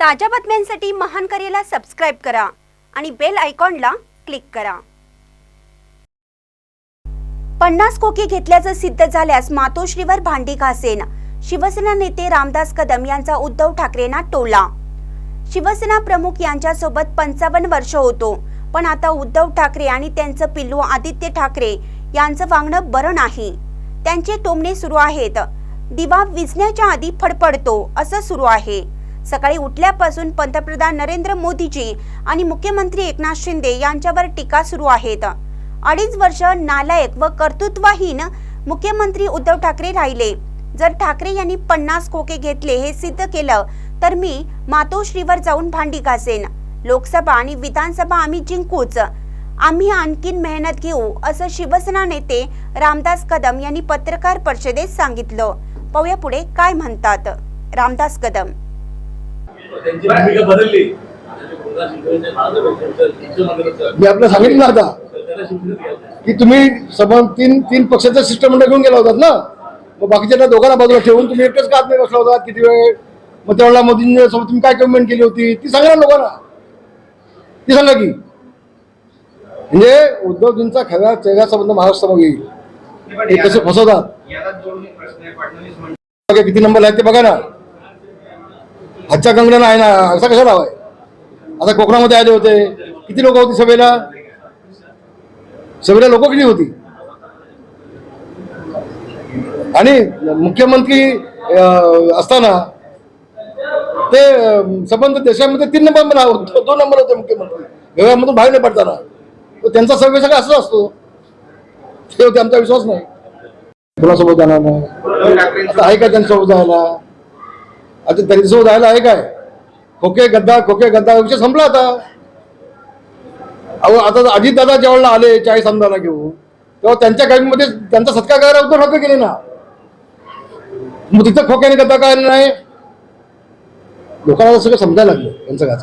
ताज्या बातम्यांसाठी महान करेला सबस्क्राईब करा आणि बेल आयकॉनला क्लिक करा. पन्नास कोकी घेतल्याचं सिद्ध झाल्यास मातोश्रीवर भांडी घासेन. शिवसेना नेते रामदास कदम यांचा उद्धव ठाकरेंना टोला. शिवसेना प्रमुख यांच्यासोबत पंचावन्न वर्ष होतो पण आता उद्धव ठाकरे आणि त्यांचं पिल्लू आदित्य ठाकरे यांचं वागणं बरं नाही. त्यांचे टोमणे सुरू आहेत. दिवा विजण्याच्या आधी फडफडतो असं सुरू आहे. सकाळी उठल्यापासून पंतप्रधान नरेंद्र मोदीजी आणि मुख्यमंत्री एकनाथ शिंदे यांच्यावर टीका सुरू आहेत. अडीच वर्ष नालायक व कर्तृत्वहीन मुख्यमंत्री उद्धव ठाकरे राहिले. जर ठाकरे यांनी पन्नास खोके घेतले हे सिद्ध केलं तर मी मातोश्रीवर जाऊन भांडी घासेन. लोकसभा आणि विधानसभा आम्ही जिंकूच. आम्ही आणखीन मेहनत घेऊ असं शिवसेना नेते रामदास कदम यांनी पत्रकार परिषदेत सांगितलं. पाहूया पुढे काय म्हणतात. रामदास कदम. त्यांची भूमिका बदलली. मी आपलं सांगितलं ना आता. की तुम्ही सभा तीन तीन पक्षाचं शिष्टमंडळ घेऊन गेला होतात ना? मग बाकीच्या दोघांना बाजूला ठेवून तुम्ही एकटेच का आतमध्ये बसला होता? किती वेळ? मग त्यावेळेला मोदींनी सोबत तुम्ही काय कमेंट केली होती? ती सांगा ना लोकांना. ती सांगा की. म्हणजे उद्धवजींचा खऱ्या चेहरा संबंध महाराष्ट्रामध्ये येईल ते कसे फसवतात? म्हणजे किती नंबर आहेत ते बघा ना. हातच्या कंगण्यानं आहे ना असा कसा लावाय आता कोकणामध्ये आले होते. किती लोक होती सभेला? सभेला लोक किती होती? आणि मुख्यमंत्री असताना ते संबंध देशामध्ये तीन नंबर मला दोन नंबर होते मुख्यमंत्री. व्यवहारामधून बाहेर नाही पडताना. तर त्यांचा सर्वे सगळा असंच असतो. ते होते आमचा विश्वास नाही. कोणासोबत जाणार नाही? आता आहे का त्यांच्यासोबत जायला? आता त्यांच्यासोबत जायला आहे काय? खोके गद्दा खोके गद्दा विषय संपला आता. अहो आता अजित दादा ज्यावेळेला आले चाळीस आमदारला घेऊन तेव्हा त्यांच्या गाडीमध्ये त्यांचा सत्कार करायला उद्धव ठाकरे गेले ना. मग तिथं खोक्याने गद्दा काय नाही. लोकांना सगळं समजायला लागलं त्यांचं काय